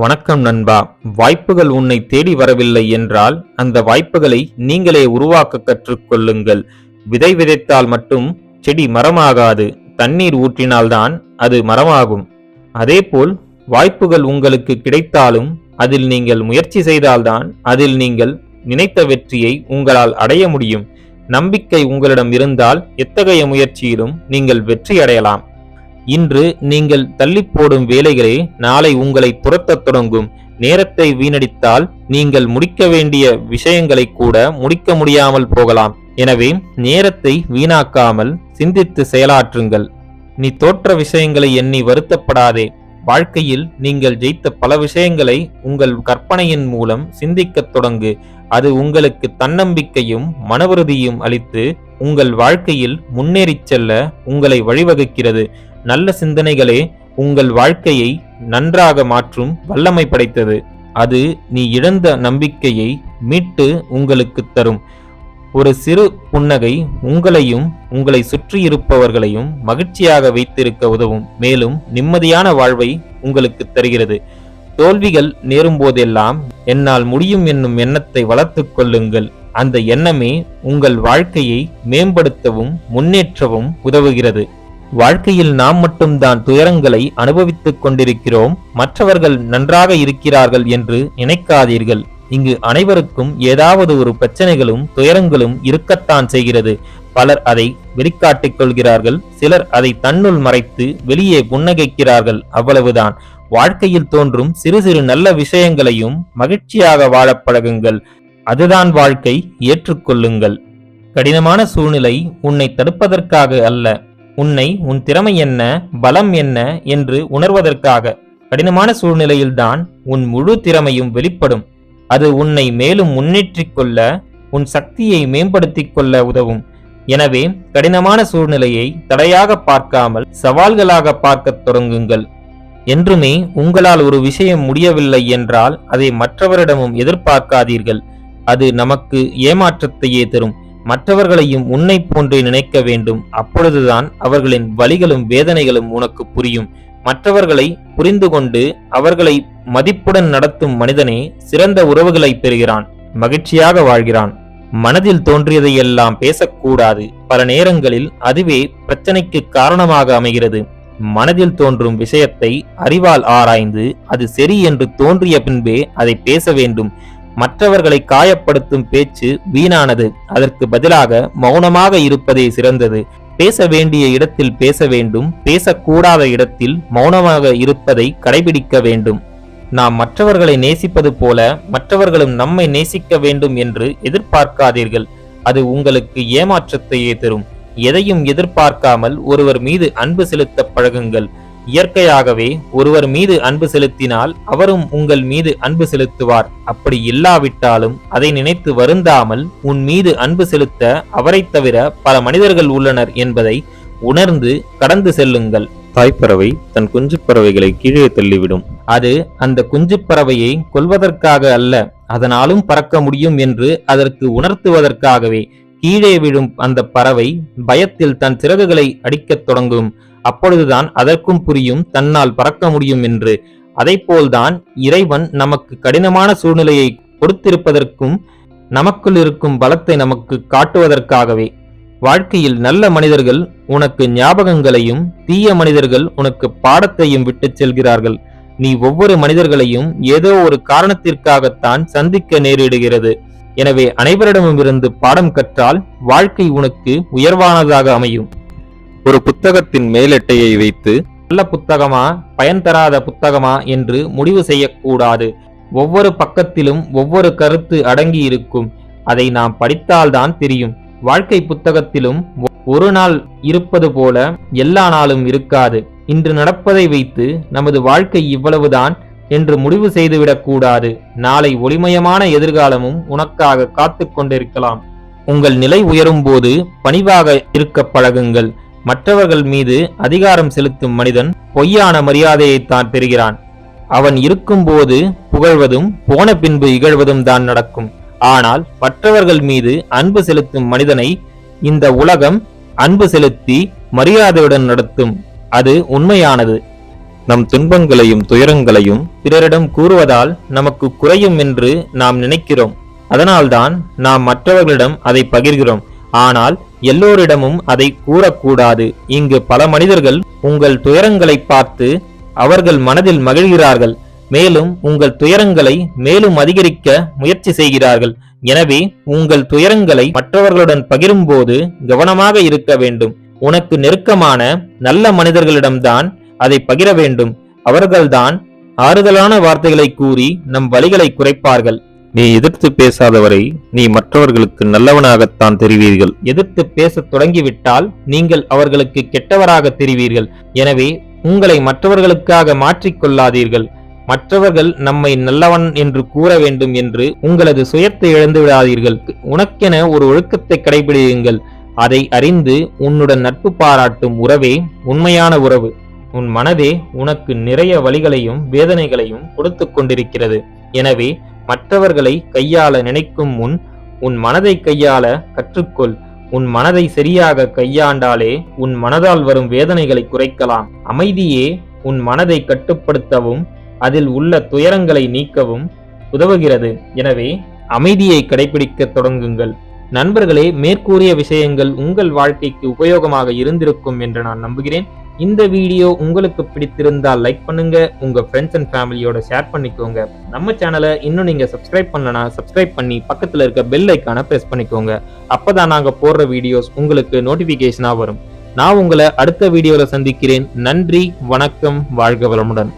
வணக்கம் நண்பா. வாய்ப்புகள் உன்னை தேடி வரவில்லை என்றால் அந்த வாய்ப்புகளை நீங்களே உருவாக்க கற்றுக்கொள்ளுங்கள். விதை விதைத்தால் மட்டும் செடி மரமாகாது. தண்ணீர் ஊற்றினால்தான் அது மரமாகும். அதேபோல் வாய்ப்புகள் உங்களுக்கு கிடைத்தாலும் அதில் நீங்கள் முயற்சி செய்தால்தான் அதில் நீங்கள் நினைத்த வெற்றியை உங்களால் அடைய முடியும். நம்பிக்கை உங்களிடம் இருந்தால் எத்தகைய முயற்சியிலும் நீங்கள் வெற்றி அடையலாம். இன்று நீங்கள் தள்ளி போடும் வேலைகளே நாளை உங்களை துரத்தத் தொடங்கும். நேரத்தை வீணடித்தால் நீங்கள் முடிக்க வேண்டிய விஷயங்களை கூட முடிக்க முடியாமல் போகலாம். எனவே நேரத்தை வீணாக்காமல் சிந்தித்து செயலாற்றுங்கள். நீ தோற்ற விஷயங்களை எண்ணி வருத்தப்படாதே. வாழ்க்கையில் நீங்கள் ஜெயித்த பல விஷயங்களை உங்கள் கற்பனையின் மூலம் சிந்திக்கத் தொடங்கு. அது உங்களுக்கு தன்னம்பிக்கையும் மனவுறுதியும் அளித்து உங்கள் வாழ்க்கையில் முன்னேறிச் செல்ல உங்களை வழிவகுக்கிறது. நல்ல சிந்தனைகளே உங்கள் வாழ்க்கையை நன்றாக மாற்றும் வல்லமை படைத்தது. அது நீ இழந்த நம்பிக்கையை மீட்டு உங்களுக்கு தரும். ஒரு சிறு புன்னகை உங்களையும் உங்களை சுற்றியிருப்பவர்களையும் மகிழ்ச்சியாக வைத்திருக்க உதவும். மேலும் நிம்மதியான வாழ்வை உங்களுக்கு தருகிறது. தோல்விகள் நேரும் போதெல்லாம் என்னால் முடியும் என்னும் எண்ணத்தை வளர்த்து கொள்ளுங்கள். அந்த எண்ணமே உங்கள் வாழ்க்கையை மேம்படுத்தவும் முன்னேற்றவும் உதவுகிறது. வாழ்க்கையில் நாம் மட்டும்தான் துயரங்களை அனுபவித்துக் கொண்டிருக்கிறோம். மற்றவர்கள் நன்றாக இருக்கிறார்கள் என்று நினைக்காதீர்கள். இங்கு அனைவருக்கும் ஏதாவது ஒரு பிரச்சனைகளும் துயரங்களும் இருக்கத்தான் செய்கிறது. பலர் அதை வெளிக்காட்டிக் கொள்கிறார்கள். சிலர் அதை தன்னுள் மறைத்து வெளியே புன்னகைக்கிறார்கள். அவ்வளவுதான். வாழ்க்கையில் தோன்றும் சிறு சிறு நல்ல விஷயங்களையும் மகிழ்ச்சியாக வாழ பழகுங்கள். அதுதான் வாழ்க்கை. ஏற்றுக்கொள்ளுங்கள். கடினமான சூழ்நிலை உன்னை தடுப்பதற்காக அல்ல. உன்னை உன் திறமை என்ன பலம் என்ன என்று உணர்வதற்காக. கடினமான சூழ்நிலையில்தான் உன் முழு திறமையும் வெளிப்படும். அது உன்னை மேலும் முன்னேற்றிக் கொள்ள உன் சக்தியை மேம்படுத்திக் கொள்ள உதவும். எனவே கடினமான சூழ்நிலையை தடையாக பார்க்காமல் சவால்களாக பார்க்கத் தொடங்குங்கள். என்றுமே உங்களால் ஒரு விஷயம் முடியவில்லை என்றால் அதை மற்றவரிடமும் எதிர்பார்க்காதீர்கள். அது நமக்கு ஏமாற்றத்தையே தரும். மற்றவர்களையும் உன்னை போன்றே நினைக்க வேண்டும். அப்பொழுதுதான் அவர்களின் வலிகளும் வேதனைகளும் உனக்கு புரியும். மற்றவர்களை புரிந்து கொண்டு அவர்களை மதிப்புடன் நடத்தும் மனிதனே சிறந்த உறவுகளை பெறுகிறான். மகிழ்ச்சியாக வாழ்கிறான். மனதில் தோன்றியதையெல்லாம் பேசக்கூடாது. பல நேரங்களில் அதுவே பிரச்சனைக்கு காரணமாக அமைகிறது. மனதில் தோன்றும் விஷயத்தை அறிவால் ஆராய்ந்து அது சரி என்று தோன்றிய பின்பே அதை பேச வேண்டும். மற்றவர்களை காயப்படுத்தும் பேச்சு வீணானது. அதற்கு பதிலாக மௌனமாக இருப்பதே சிறந்தது. பேச வேண்டிய இடத்தில் பேச வேண்டும். பேசக்கூடாத இடத்தில் மௌனமாக இருப்பதை கடைபிடிக்க வேண்டும். நாம் மற்றவர்களை நேசிப்பது போல மற்றவர்களும் நம்மை நேசிக்க வேண்டும் என்று எதிர்பார்க்காதீர்கள். அது உங்களுக்கு ஏமாற்றத்தையே தரும். எதையும் எதிர்பார்க்காமல் ஒருவர் மீது அன்பு செலுத்த பழகுங்கள். இயற்கையாகவே ஒருவர் மீது அன்பு செலுத்தினால் அவரும் உங்கள் மீது அன்பு செலுத்துவார். அப்படி இல்லாவிட்டாலும் அதை நினைத்து வருந்தாமல் உன் மீது அன்பு செலுத்த அவரைத் தவிர பல மனிதர்கள் உள்ளனர் என்பதை உணர்ந்து கடந்து செல்லுங்கள். தாய்ப்பறவை தன் குஞ்சு பறவைகளை கீழே தள்ளிவிடும். அது அந்த குஞ்சு பறவையை கொல்வதற்காக அல்ல அதனாலும் பறக்க முடியும் என்று அதற்கு உணர்த்துவதற்காகவே கீழே விழும் அந்த பறவை பயத்தில் தன் சிறகுகளை அடிக்கத் தொடங்கும். அப்பொழுதுதான் அதற்கும் புரியும் தன்னால் பறக்க முடியும் என்று. அதைப்போல்தான் இறைவன் நமக்கு கடினமான சூழ்நிலையை கொடுத்திருப்பதற்கும் நமக்குள் இருக்கும் பலத்தை நமக்கு காட்டுவதற்காகவே. வாழ்க்கையில் நல்ல மனிதர்கள் உனக்கு ஞாபகங்களையும் தீய மனிதர்கள் உனக்கு பாடத்தையும் விட்டுச் செல்கிறார்கள். நீ ஒவ்வொரு மனிதர்களையும் ஏதோ ஒரு காரணத்திற்காகத்தான் சந்திக்க நேரிடுகிறது. எனவே அனைவரிடமிருந்து பாடம் கற்றால் வாழ்க்கை உனக்கு உயர்வானதாக அமையும். ஒரு புத்தகத்தின் மேலட்டையை வைத்து நல்ல புத்தகமா? பயன் தராத புத்தகமா? என்று முடிவு செய்யக்கூடாது. ஒவ்வொரு பக்கத்திலும் ஒவ்வொரு கருத்து அடங்கி இருக்கும். அதை நாம் படித்தால்தான் தெரியும். வாழ்க்கை புத்தகத்திலும் ஒரு நாள் இருப்பது போல எல்லா நாளும் இருக்காது. இன்று நடப்பதை வைத்து நமது வாழ்க்கை இவ்வளவுதான் என்று முடிவு செய்துவிடக்கூடாது நாளை ஒளிமயமான எதிர்காலமும் உனக்காக காத்து கொண்டிருக்கலாம். உங்கள் நிலை உயரும் போது பணிவாக இருக்க பழகுங்கள். மற்றவர்கள் மீது அதிகாரம் செலுத்தும் மனிதன் பொய்யான மரியாதையை தான் பெறுகிறான். அவன் இருக்கும்போது புகழ்வதும் போன பின்பு இகழ்வதும் தான் நடக்கும். ஆனால் மற்றவர்கள் மீது அன்பு செலுத்தும் மனிதனை இந்த உலகம் அன்பு செலுத்தி மரியாதையுடன் நடத்தும். அது உண்மையானது. நம் துன்பங்களையும் துயரங்களையும் பிறரிடம் கூறுவதால் நமக்கு குறையும் என்று நாம் நினைக்கிறோம். அதனால்தான் நாம் மற்றவர்களிடம் அதை பகிர்கிறோம். ஆனால் எல்லோரிடமும் அதை கூறக்கூடாது. இங்கு பல மனிதர்கள் உங்கள் துயரங்களை பார்த்து அவர்கள் மனதில் மகிழ்கிறார்கள். மேலும் உங்கள் துயரங்களை மேலும் அதிகரிக்க முயற்சி செய்கிறார்கள். எனவே உங்கள் துயரங்களை மற்றவர்களுடன் பகிரும்போது கவனமாக இருக்க வேண்டும். உனக்கு நெருக்கமான நல்ல மனிதர்களிடம்தான் அதை பகிர வேண்டும். அவர்கள்தான் ஆறுதலான வார்த்தைகளை கூறி நம் வழிகளை குறைப்பார்கள். நீ எதிர்த்து பேசாதவரை நீ மற்றவர்களுக்கு நல்லவனாகத்தான் தெரிவீர்கள். எதிர்த்து பேசத் தொடங்கிவிட்டால் நீங்கள் அவர்களுக்கு கெட்டவராக தெரிவீர்கள். எனவே உங்களை மற்றவர்களுக்காக மாற்றிக்கொள்ளாதீர்கள் மற்றவர்கள் நம்மை நல்லவன் என்று கூற வேண்டும் என்று உங்களது சுயத்தை இழந்து விடாதீர்கள். உனக்கென ஒரு ஒழுக்கத்தை கடைபிடியுங்கள். அதை அறிந்து உன்னுடன் நட்பு பாராட்டும் உறவே உண்மையான உறவு. உன் மனதே உனக்கு நிறைய வழிகளையும் வேதனைகளையும் கொடுத்து கொண்டிருக்கிறது. எனவே மற்றவர்களை கையாள நினைக்கும் முன் உன் மனதை கையாள கற்றுக்கொள். உன் மனதை சரியாக கையாண்டாலே உன் மனதால் வரும் வேதனைகளை குறைக்கலாம். அமைதியே உன் மனதை கட்டுப்படுத்தவும் அதில் உள்ள துயரங்களை நீக்கவும் உதவுகிறது. எனவே அமைதியை கடைபிடிக்க தொடங்குங்கள். நண்பர்களே மேற்கூறிய விஷயங்கள் உங்கள் வாழ்க்கைக்கு உபயோகமாக இருந்திருக்கும் என்று நான் நம்புகிறேன். இந்த வீடியோ உங்களுக்கு பிடித்திருந்தால் லைக் பண்ணுங்க உங்க ஃப்ரெண்ட்ஸ் அண்ட் ஃபேமிலியோட ஷேர் பண்ணிக்கோங்க. நம்ம சேனலை இன்னும் நீங்க சப்ஸ்கிரைப் பண்ணலனா சப்ஸ்கிரைப் பண்ணி பக்கத்துல இருக்க பெல் ஐக்கான பிரஸ் பண்ணிக்கோங்க. அப்பதான் நாங்க போடுற வீடியோஸ் உங்களுக்கு நோட்டிபிகேஷனா வரும். நான் உங்களை அடுத்த வீடியோல சந்திக்கிறேன். நன்றி வணக்கம் வாழ்க வளமுடன்.